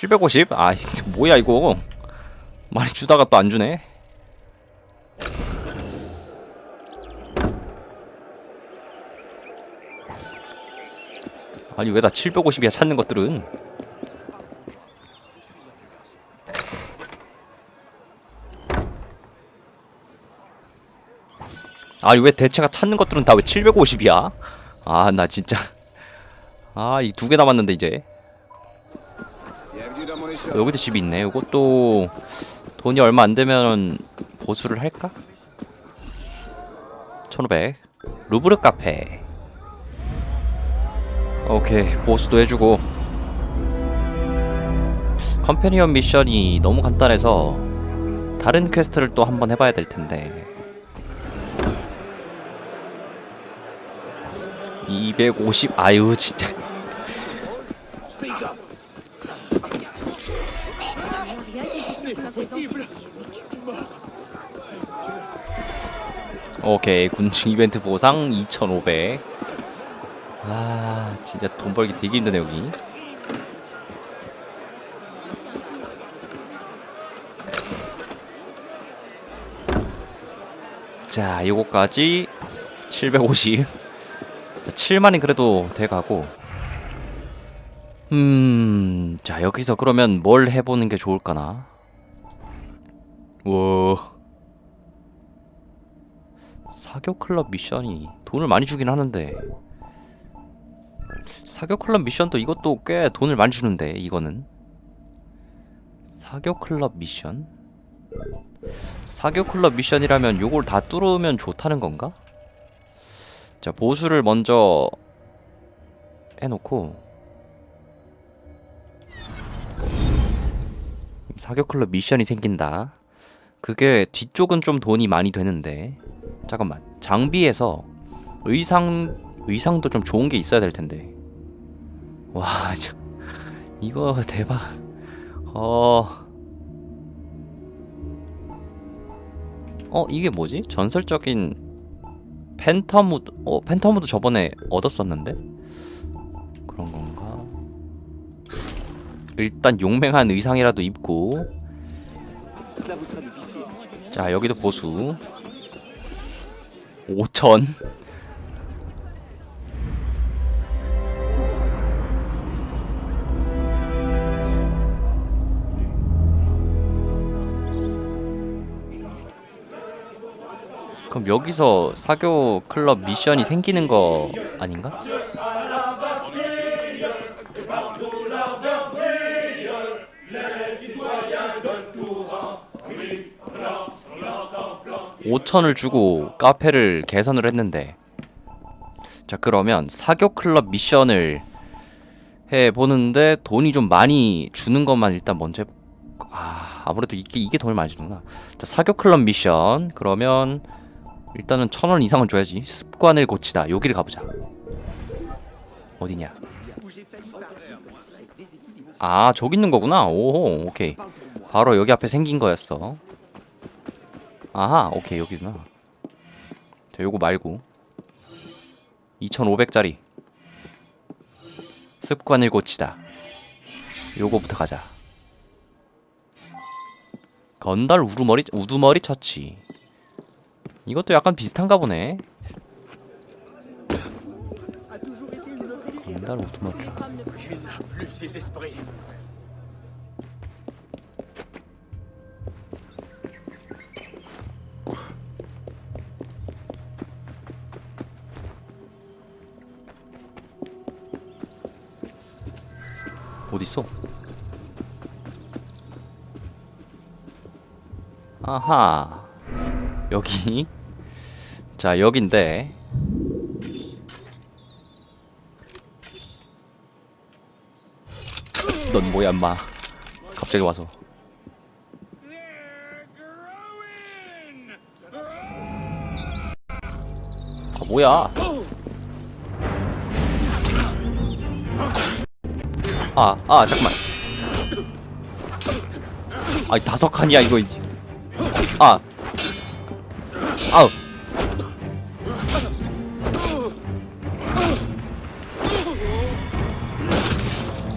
750? 아 뭐야 이거? 많이 주다가 또 안 주네. 아니 왜 다 750이야 찾는 것들은? 아니 왜 대체가 찾는 것들은 다 왜 750이야? 아 나 진짜. 아 이 두 개 남았는데 이제 여기도 집이 있네. 이것도 돈이 얼마 안 되면 보수를 할까? 1500. 루브르 카페. 오케이. 보수도 해주고. 컴패니언 미션이 너무 간단해서 다른 퀘스트를 또 한번 해봐야 될 텐데. 250 아유 진짜 오케이 군중 이벤트 보상 2,500. 아 진짜 돈 벌기 되게 힘드네 여기. 자 요거까지 750. 자 7만이 그래도 돼가고. 음, 자 여기서 그러면 뭘 해보는 게 좋을까나? 와. 사교 클럽 미션이 돈을 많이 주긴 하는데 사교 클럽 미션도 이것도 꽤 돈을 많이 주는데 이거는. 사교 클럽 미션? 사교 클럽 미션이라면 요걸 다 뚫으면 좋다는 건가? 자 보수를 먼저 해놓고. 사교 클럽 미션이 생긴다. 그게 뒤쪽은 좀 돈이 많이 되는데 잠깐만. 장비에서 의상 의상도 좀 좋은 게 있어야 될 텐데. 와 참, 이거 대박. 어. 어 이게 뭐지? 전설적인 팬텀 우드 어 팬텀 우드 저번에 얻었었는데? 그런 건가? 일단 용맹한 의상이라도 입고. 자 여기도 보수 5천 그럼 여기서 사교 클럽 미션이 생기는 거 아닌가? 오천을 주고 카페를 개선을 했는데. 자 그러면 사교 클럽 미션을 해 보는데 돈이 좀 많이 주는 것만 일단 먼저 해보... 아 아무래도 이게 이게 돈을 많이 주는구나. 자 사교 클럽 미션. 그러면 일단은 천 원 이상은 줘야지. 습관을 고치다. 여기를 가보자. 어디냐? 아 저기 있는 거구나. 오 오케이. 바로 여기 앞에 생긴 거였어 아하 오케이 여기구나. 자 요거 말고. 2500짜리. 습관을 고치다. 요거부터 가자. 건달 우두머리 우두머리 처치. 이것도 약간 비슷한가 보네. 건달 우두머리 어딨어? 아하. 여기. 자 여긴데. 넌 뭐야 인마? 갑자기 와서. 아 뭐야 아, 아, 잠깐만. 아이, 다섯 칸이야 이거 이제. 아, 아우.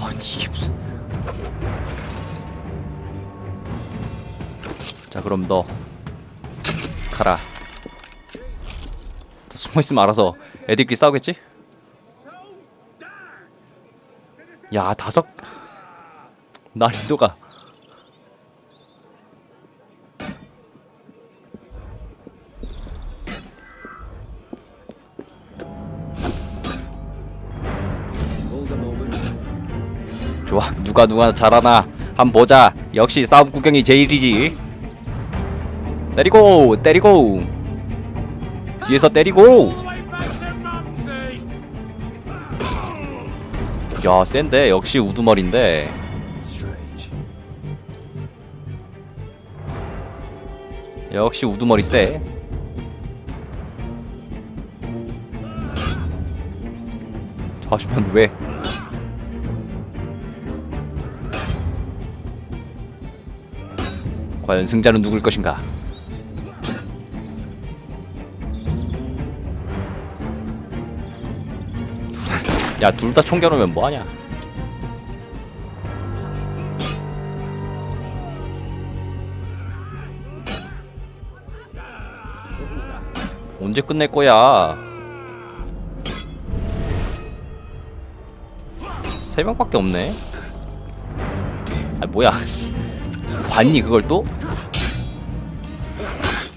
아니 이게 무슨? 자, 그럼 너 가라. 숨어 있으면 알아서 애들끼리 싸우겠지? 야 다섯 난이도가. 좋아 누가 누가 잘하나? 한번 보자. 역시 싸움 구경이 제일이지. 때리고 때리고. 뒤에서 때리고 야 센데? 역시 우두머리인데. 역시 우두머리 세. 하시면 왜? 과연 승자는 누굴 것인가 야 둘 다 총 겨누면 뭐하냐? 언제 끝낼 거야? 세 명밖에 없네? 아 뭐야? 봤니 그걸 또?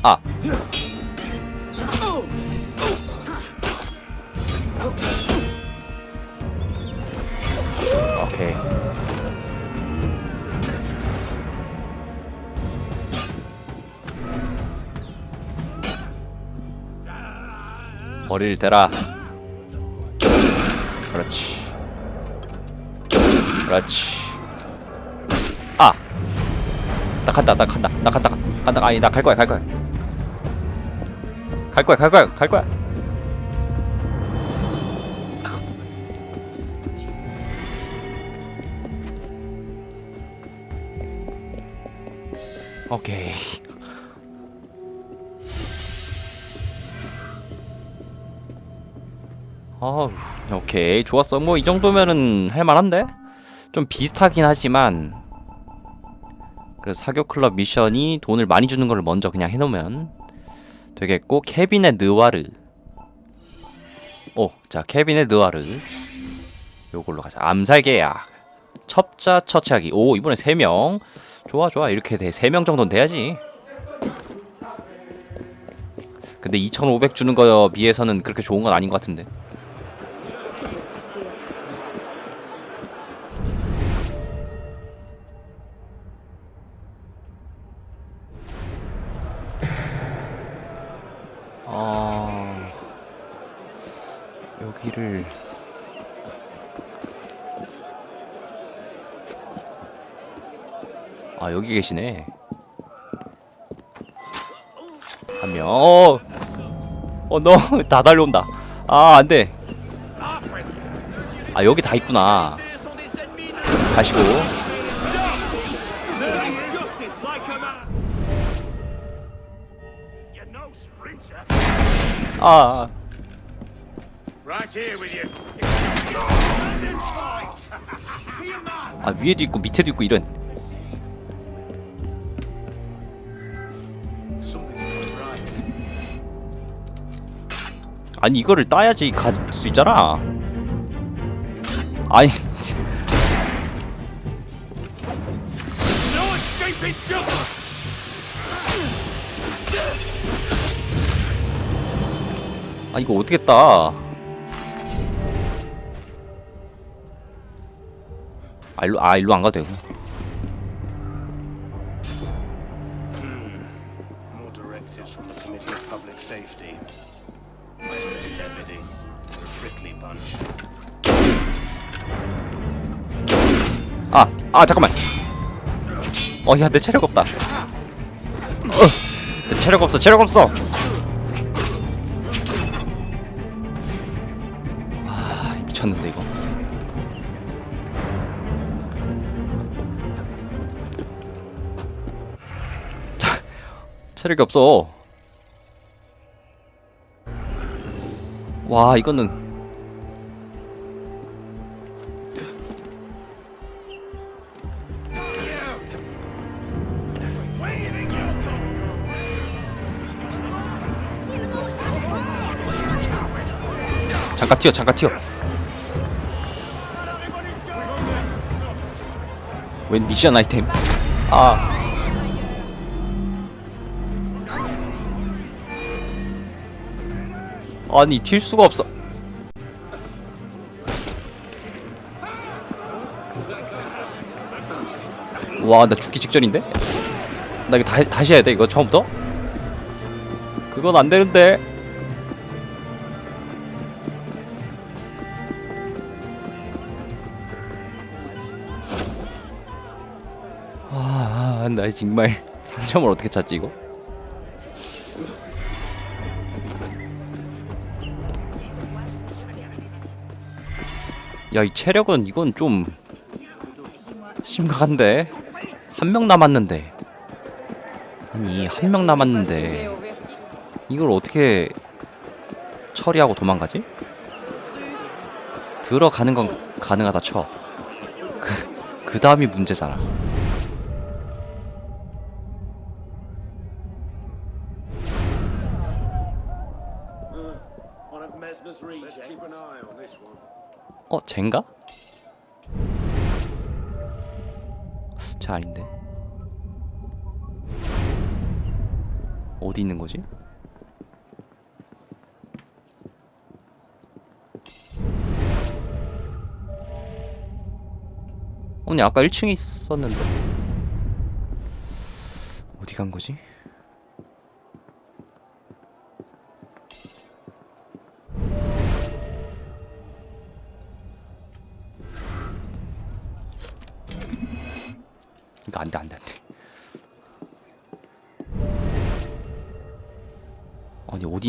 아 머리를 대라. 그렇지. 그렇지. 아! 나 간다 나 간다 나 간다 간다. 아니 나 갈 거야 갈 거야. 갈 거야 갈 거야 갈 거야. 오케이 아 오케이. 좋았어. 뭐 이 정도면은 할만한데? 좀 비슷하긴 하지만. 그래서 사교 클럽 미션이 돈을 많이 주는 걸 먼저 그냥 해놓으면 되겠고 케빈의 느와르 오자 케빈의 느와르 요걸로 가자. 암살 계약. 첩자 처치하기. 오 이번에 3명. 좋아 좋아. 이렇게 돼. 3명 정도는 돼야지. 근데 2500 주는 거에 비해서는 그렇게 좋은 건 아닌 것 같은데 아 여기를 아 여기 계시네. 한명. 어, 어너 다 달려온다. 아 안돼. 아 여기 다 있구나. 가시고 아 Right here with you. Be a man. 아 위에도 있고 밑에도 있고 이런 Something's not right. 아니 이거를 따야지 갈 수 있잖아 아니 아 이거 어떻게 따? 아 일로 아 일로 안 가도 되고. 아, 아 잠깐만. 어, 야, 내 체력 없다. 어, 내 체력 없어, 체력 없어. 미쳤는데 이거. 자 체력이 없어. 와 이거는. 잠깐 튀어 잠깐 튀어. 웬 미션 아이템 아 아니 튈 수가 없어 와 나 죽기 직전인데? 나 이거 다, 다시 해야 돼 이거 처음부터? 그건 안 되는데 아, 나 정말 상점을 어떻게 찾지 이거? 야, 이 체력은 이건 좀 심각한데 한 명 남았는데 아니 한 명 남았는데 이걸 어떻게 처리하고 도망가지? 들어가는 건 가능하다 쳐. 그, 그 다음이 문제잖아. 어, 젠가? 쟤 아닌데. 어디 있는 거지? 언니 아까 1층에 있었는데 어디 간 거지?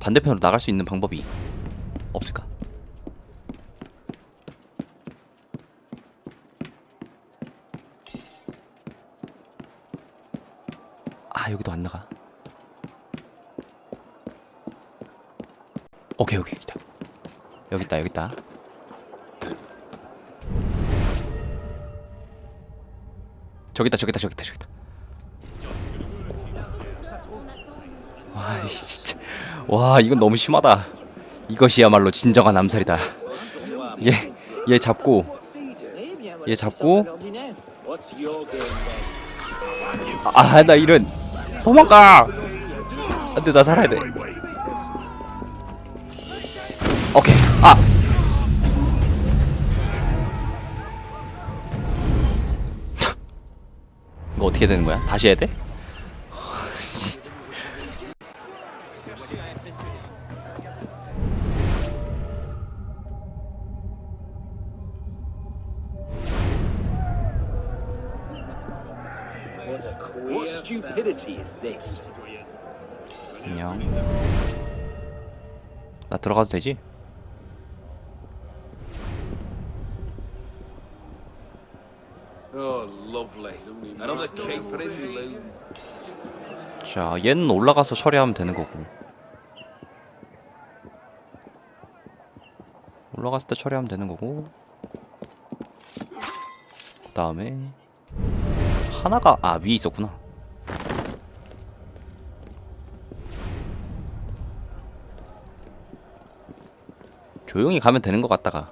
반대편으로 나갈 수 있는 방법이 없을까? 아 여기도 안 나가. 오케이 오케이 여기다. 여기 있다 여기 있다. 저기 있다 저기 있다 저기 있다 저기 있다. 진짜 와 이건 너무 심하다. 이것이야말로 진정한 암살이다. 얘 얘 잡고 얘 잡고 then? 아나 이런 도망가. 안돼 나 살아야 돼. 오케이 아. 이거 어떻게 되는 거야? 다시 해야 돼? This? 안녕. 나 들어가도 되지? Oh. 자, 얘는 올라가서 처리하면 되는 거고. 올라갔을 때 처리하면 되는 거고. 그 다음에 하나가 아 위에 있었구나. 조용히 가면 되는 것 같다가.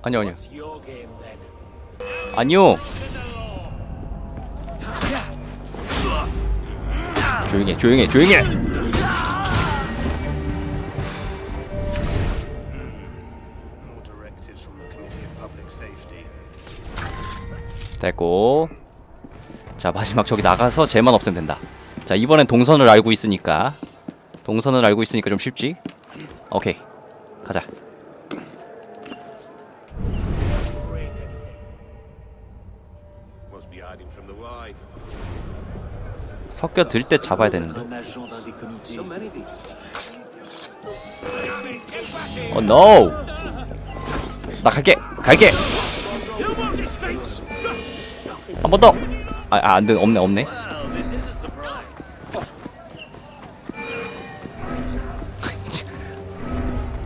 아니요 아니요 What's your game then? 아니요. 조용해, 조용해, 조용해. More directives 자 마지막 저기 나가서 쟤만 없애면 된다. 자 이번엔 동선을 알고 있으니까 동선을 알고 있으니까 좀 쉽지. 오케이, 가자. 섞여 들 때 잡아야 되는데. 어 노. 나 갈게. 갈게. 한 번 더. 아, 아, 안 돼. 없네. 없네.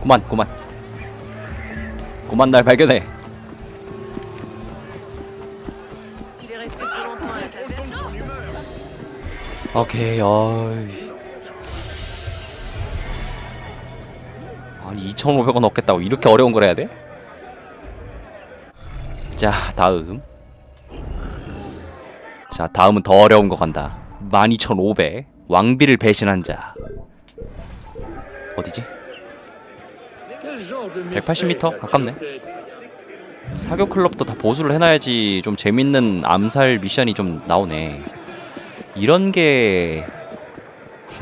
그만. 그만. 그만 날 발견해. 오케이. 어이. 아니 2,500원 얻겠다고 이렇게 어려운 걸 해야 돼? 자, 다음. 자, 다음은 더 어려운 거 간다. 12,500. 왕비를 배신한 자. 어디지? 180m 가깝네. 사교 클럽도 다 보수를 해놔야지 좀 재밌는 암살 미션이 좀 나오네. 이런 게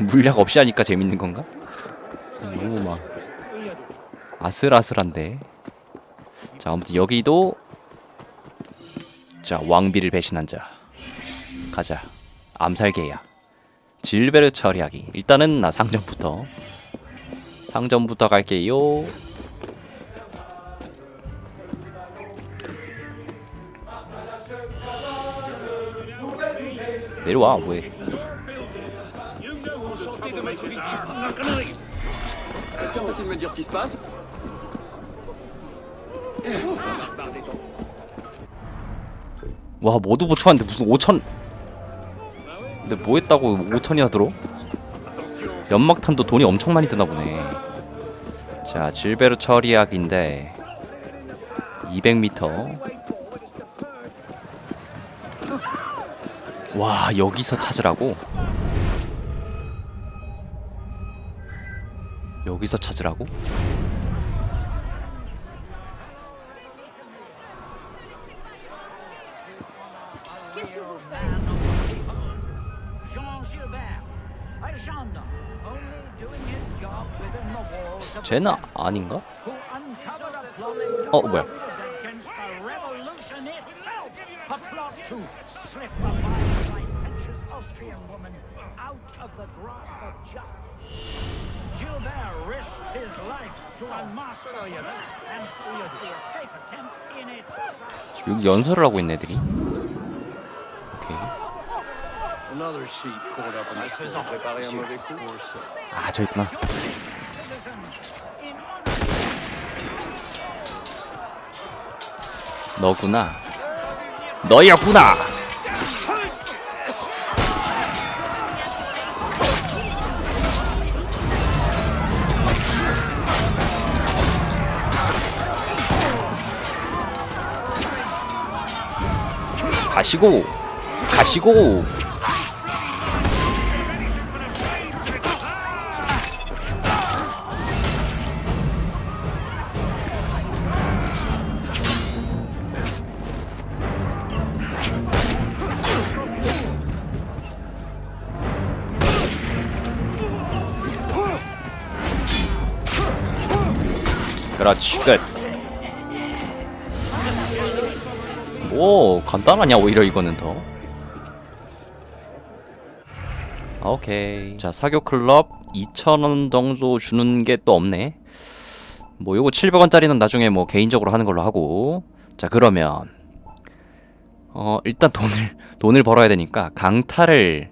물약 없이 하니까 재밌는 건가? 너무 막 아슬아슬한데. 자, 아무튼 여기도 자 왕비를 배신한 자 가자 암살 계약 질베르 처리하기 일단은 나 상점부터 상점부터 갈게요. 내려와 뭐해? 와 모두 보충하는데 무슨 5천 근데 뭐 했다고 5천이나 들어? 연막탄도 돈이 엄청 많이 드나 보네 자 질베르 처리약인데 200m 와 여기서 찾으라고? 여기서 찾으라고? Attempt in its tracks. 여기 연설을 하고 있네 애들이 오케이 Another sheep caught up in the storm. Préparer un mauvais coup 아저 있구나 너구나. 너였구나. 가시고 가시고 그렇지 끝. 오 간단하냐 오히려 이거는 더. 아, 오케이. 자 사교 클럽 2,000원 정도 주는 게 또 없네. 뭐 요거 700원짜리는 나중에 뭐 개인적으로 하는 걸로 하고. 자 그러면 어 일단 돈을 돈을 벌어야 되니까 강탈을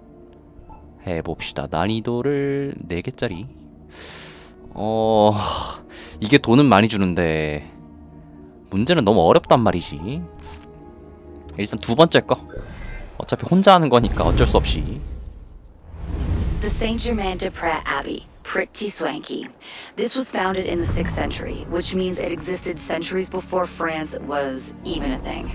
해 봅시다. 난이도를 4개짜리. 어 이게 돈은 많이 주는데 문제는 너무 어렵단 말이지. 일단 두 번째 거. 어차피 혼자 하는 거니까 어쩔 수 없이. The Saint Germain de Prat Abbey. Pretty swanky. This was founded in the 6th century, which means it existed centuries before France was even a thing.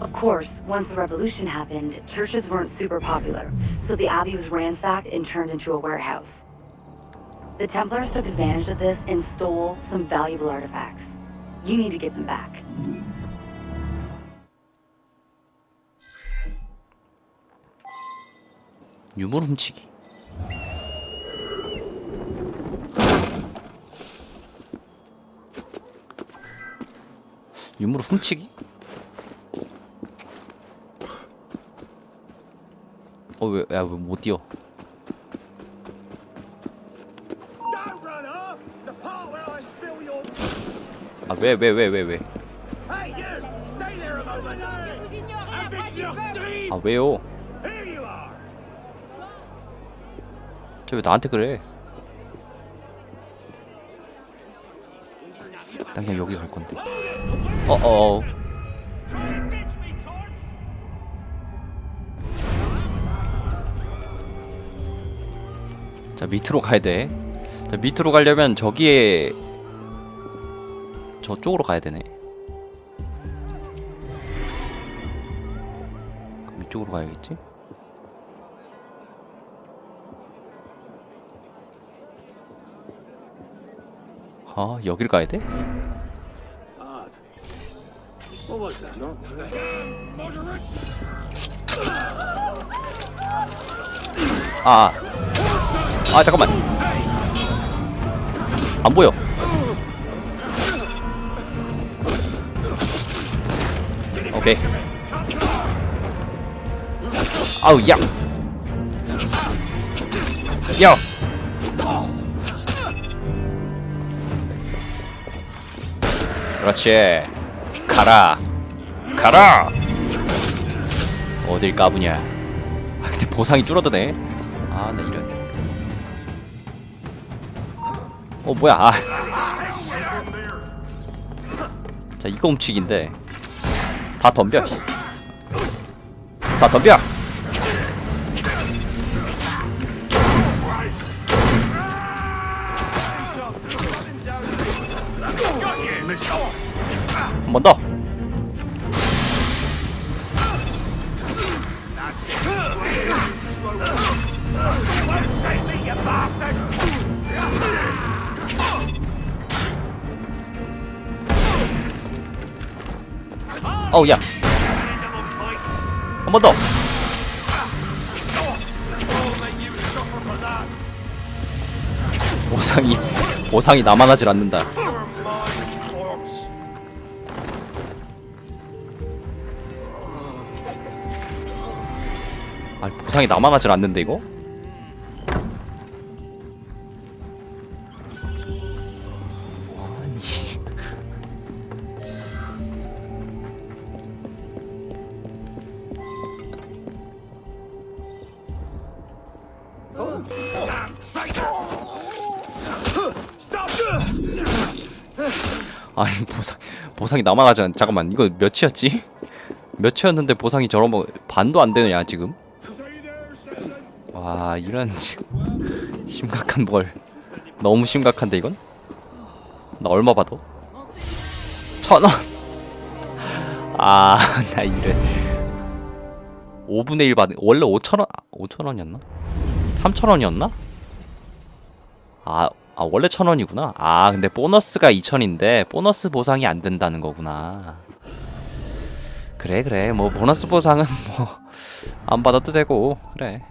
Of course, once the revolution happened, churches weren't super popular, so the abbey was ransacked and turned into a warehouse. The Templars took advantage of this and stole some valuable artifacts. You need to get them back. 유물 훔치기. 유물 훔치기? 어왜야못 뛰어 왜 왜 왜 왜 왜 아 왜요 Here you are! 저왜 나한테 그래 난 그냥 여기 갈 건데 어어 자 밑으로 가야 돼. 자 밑으로 가려면 저기에 저쪽으로 가야 되네. 그럼 이쪽으로 가야겠지? 아 여길 가야 돼? 아, 아 잠깐만. 안 보여. 오케이. 아우 야. 야. 그렇지. 가라. 가라. 어딜 까부냐. 아 근데 보상이 줄어드네. 아 나 이런. 어 뭐야? 아. 자 이거 훔치기인데 다 덤벼. 씨. 다 덤벼. 한 번 더. 어우 야. 한 번 더. 보상이 보상이 하질 않는다. 아 보상이 하질 않는데 이거? 아니 보상 보상이 하지 않 잠깐만 이거 몇이었지? 몇이었는데 보상이 저런 거 반도 안 되냐 지금? 와 이런 심각한 뭘 너무 심각한데 이건? 나 얼마 받아? 천 원. 아, 나 이래. 5분의 1 받은 원래 5천 원 5천 원이었나? 3천 원이었나? 아, 아 원래 천 원이구나. 아, 근데 보너스가 2천인데 보너스 보상이 안 된다는 거구나. 그래 그래 뭐 보너스 보상은 뭐 안 받아도 되고 그래